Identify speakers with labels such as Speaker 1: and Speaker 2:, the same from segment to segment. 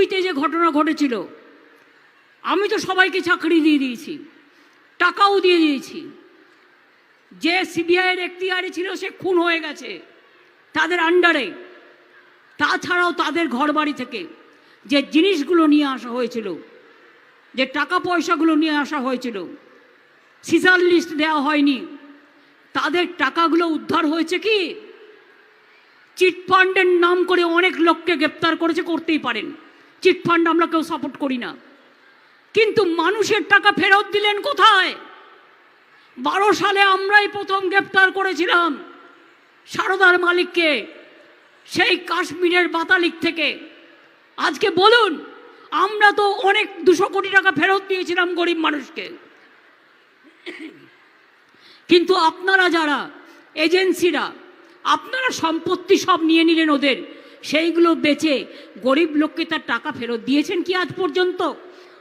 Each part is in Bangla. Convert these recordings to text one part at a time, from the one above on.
Speaker 1: দুইতে যে ঘটনা ঘটেছিল, আমি তো সবাইকে চাকরি দিয়ে দিয়েছি, টাকাও দিয়ে দিয়েছি। যে সিবিআইয়ের এখতিয়ারে ছিল সে খুন হয়ে গেছে, তাদের আন্ডারে। তাছাড়াও তাদের ঘরবাড়ি থেকে যে জিনিসগুলো নিয়ে আসা হয়েছিল, যে টাকা পয়সাগুলো নিয়ে আসা হয়েছিল, সিজার লিস্ট দেওয়া হয়নি। তাদের টাকাগুলো উদ্ধার হয়েছে কি? চিটফান্ডের নাম করে অনেক লোককে গ্রেপ্তার করেছে, করতেই পারেন। চিটফান্ড আমরা কেউ সাপোর্ট করি না। কিন্তু মানুষের টাকা ফেরত দিলেন কোথায়? বারো সালে আমরাই প্রথম গ্রেপ্তার করেছিলাম সারদার মালিককে সেই কাশ্মীরের বাতালিক থেকে। আজকে বলুন, আমরা তো অনেক দুশো কোটি টাকা ফেরত দিয়েছিলাম গরিব মানুষকে। কিন্তু আপনারা যারা, এজেন্সিরা, আপনারা সম্পত্তি সব নিয়ে নিলেন ওদের। সেইগুলো বেচে গরিব লোককে তার টাকা ফেরত দিয়েছেন কি আজ পর্যন্ত?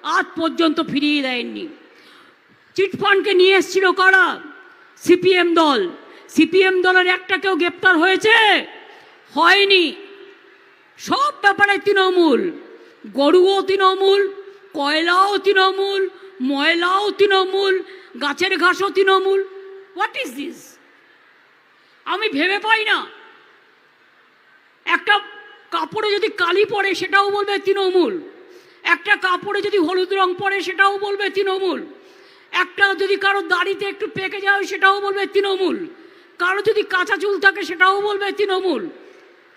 Speaker 1: আজ পর্যন্ত ফিরিয়ে দেয়নি। চিটফান্ডকে নিয়ে এসেছিল কারা? সিপিএম দল। সিপিএম দলের একটা কেউ গ্রেপ্তার হয়েছে? হয়নি। সব ব্যাপারে তৃণমূল। গরুও তৃণমূল, কয়লাও তৃণমূল, ময়লাও তৃণমূল, গাছের ঘাসও তৃণমূল। হোয়াট ইজ দিস আমি ভেবে পাই না। একটা কাপড়ে যদি কালি পড়ে, সেটাও বলবে তৃণমূল। একটা কাপড়ে যদি হলুদ রং পড়ে, সেটাও বলবে তৃণমূল। একটা যদি কারও দাড়িতে একটু পেকে যায়, সেটাও বলবে তৃণমূল। কারও যদি কাঁচা চুল থাকে, সেটাও বলবে তৃণমূল।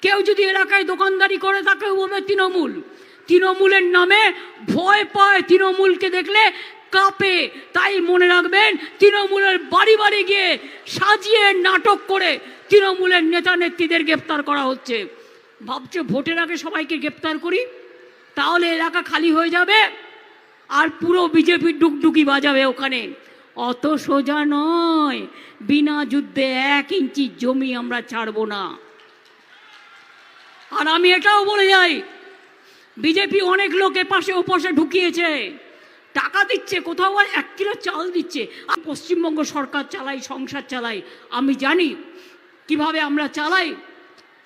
Speaker 1: কেউ যদি এলাকায় দোকানদারি করে, তাকেও বলবে তৃণমূল। তৃণমূলের নামে ভয় পায় তৃণমূলকে দেখলে, কাঁপে। তাই মনে রাখবেন, তৃণমূলের বাড়ি বাড়ি গিয়ে সাজিয়ে নাটক করে তৃণমূলের নেতা নেত্রীদের গ্রেপ্তার করা হচ্ছে। ভাবছে ভোটের আগে সবাইকে গ্রেপ্তার করি? তাহলে এলাকা খালি হয়ে যাবে আর পুরো বিজেপির ডুকডুকি বাজাবে ওখানে। অত সোজা নয়, বিনা যুদ্ধে এক ইঞ্চি জমি আমরা ছাড়বো না। আর আমি এটাও বলে যাই, বিজেপি অনেক লোকে পাশে ওপাশে ঢুকিয়েছে। টাকা দিচ্ছে, কোথাও আর এক কিলো চাল দিচ্ছে। আর পশ্চিমবঙ্গ সরকার চালাই, সংসার চালাই। আমি জানি কীভাবে আমরা চালাই।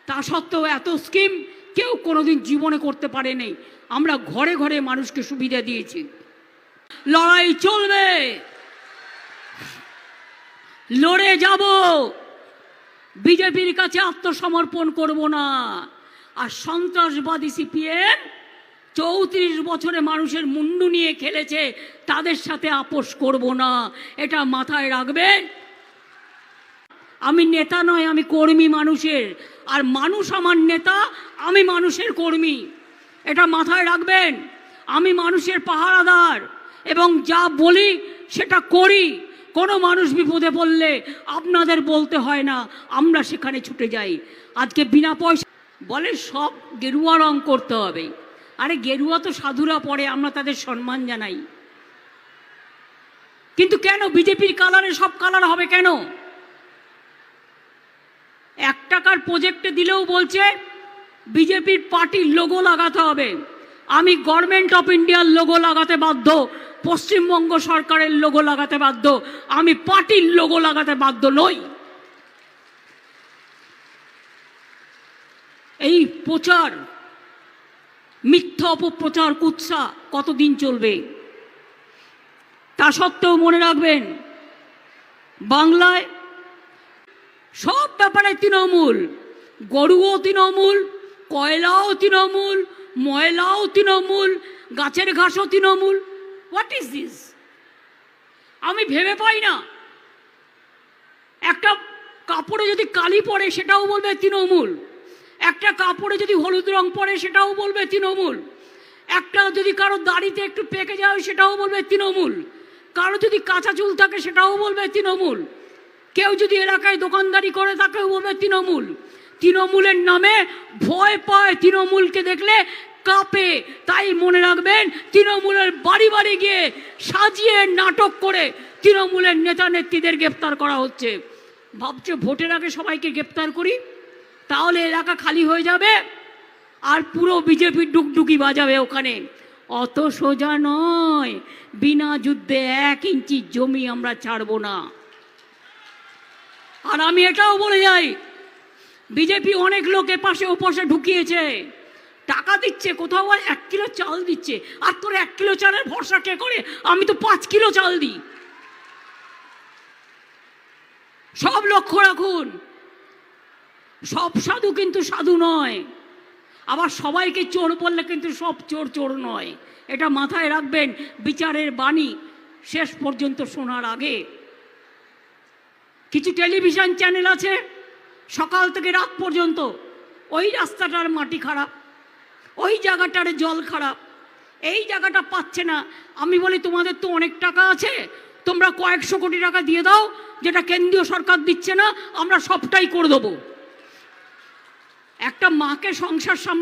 Speaker 1: তা সত্ত্বেও এত স্কিম কেউ কোনোদিন জীবনে করতে পারেনি। আমরা ঘরে ঘরে মানুষকে সুবিধা দিয়েছি। লড়াই চলবে। লড়ে যাব। বিজেপির কাছে আত্মসমর্পণ করব না। আর সন্ত্রাসবাদী সিপিএম চৌত্রিশ বছরে মানুষের মুন্ডু নিয়ে খেলেছে, তাদের সাথে আপোষ করব না। এটা মাথায় রাখবেন। আমি নেতা নয়, আমি কর্মী মানুষের। আর মানুষ আমার নেতা, আমি মানুষের কর্মী। এটা মাথায় রাখবেন, আমি মানুষের পাহারাদার এবং যা বলি সেটা করি। কোনো মানুষ বিপদে পড়লে আপনাদের বলতে হয় না, আমরা সেখানে ছুটে যাই। আজকে বিনা পয়সা বলে সব গেরুয়া রং করতে হবে। আরে গেরুয়া তো সাধুরা পড়ে, আমরা তাদের সম্মান জানাই। কিন্তু কেন? বিজেপির কালারে সব কালার হবে কেন? এক টাকার প্রজেক্টে দিলেও বলছে, বিজেপির পার্টির লোগো লাগাতে হবে। আমি গভর্নমেন্ট অফ ইন্ডিয়ার লোগো লাগাতে বাধ্য, পশ্চিমবঙ্গ সরকারের লোগো লাগাতে বাধ্য, আমি পার্টির লোগো লাগাতে বাধ্য নই। এই প্রচার, মিথ্যা অপপ্রচার, কুৎসা কতদিন চলবে? তা সত্ত্বেও মনে রাখবেন, বাংলায় সব ব্যাপারে তৃণমূল। গরুও তৃণমূল, কয়লাও তৃণমূল, ময়লাও তৃণমূল, গাছের ঘাসও তৃণমূল। হোয়াট ইজ দিস আমি ভেবে পাই না। একটা কাপড়ে যদি কালি পড়ে, সেটাও বলবে তৃণমূল। একটা কাপড়ে যদি হলুদ রং পড়ে, সেটাও বলবে তৃণমূল। একটা যদি কারও দাড়িতে একটু পেকে যায়, সেটাও বলবে তৃণমূল। কারও যদি কাঁচা চুল থাকে, সেটাও বলবে তৃণমূল। কেউ যদি এলাকায় দোকানদারি করে তাকেও বলবে তৃণমূল। তৃণমূলের নামে ভয় পায় তৃণমূলকে দেখলে, কাঁপে। তাই মনে রাখবেন, তৃণমূলের বাড়ি বাড়ি গিয়ে সাজিয়ে নাটক করে তৃণমূলের নেতা নেত্রীদের গ্রেপ্তার করা হচ্ছে। ভাবছে ভোটের আগে সবাইকে গ্রেপ্তার করি, তাহলে এলাকা খালি হয়ে যাবে আর পুরো বিজেপির ডুকডুকি বাজাবে ওখানে। অত সোজা নয়, বিনা যুদ্ধে এক ইঞ্চি জমি আমরা ছাড়বো না। আর আমি এটাও বলে যাই, বিজেপি অনেক লোকে পাশে ওপাশে ঢুকিয়েছে। টাকা দিচ্ছে, কোথাও এক কিলো চাল দিচ্ছে। আর তোর এক কিলো চালের ভরসা কে করে? আমি তো পাঁচ কিলো চাল দিই। সব লক্ষ্য রাখুন, সব সাধু কিন্তু সাধু নয়। আবার সবাইকে চোর বললে কিন্তু সব চোর চোর নয়। এটা মাথায় রাখবেন, বিচারের বাণী শেষ পর্যন্ত শোনার আগে। কিছু টেলিভিশন চ্যানেল আছে, সকাল থেকে রাত পর্যন্ত ওই রাস্তাটার মাটি খারাপ, ওই জায়গাটার জল খারাপ, এই জায়গাটা পাচ্ছে না। আমি বলি, তোমাদের তো অনেক টাকা আছে, তোমরা কয়েকশো কোটি টাকা দিয়ে দাও, যেটা কেন্দ্রীয় সরকার দিচ্ছে না, আমরা সবটাই করে দেবো। একটা মাকে সংসার সামলে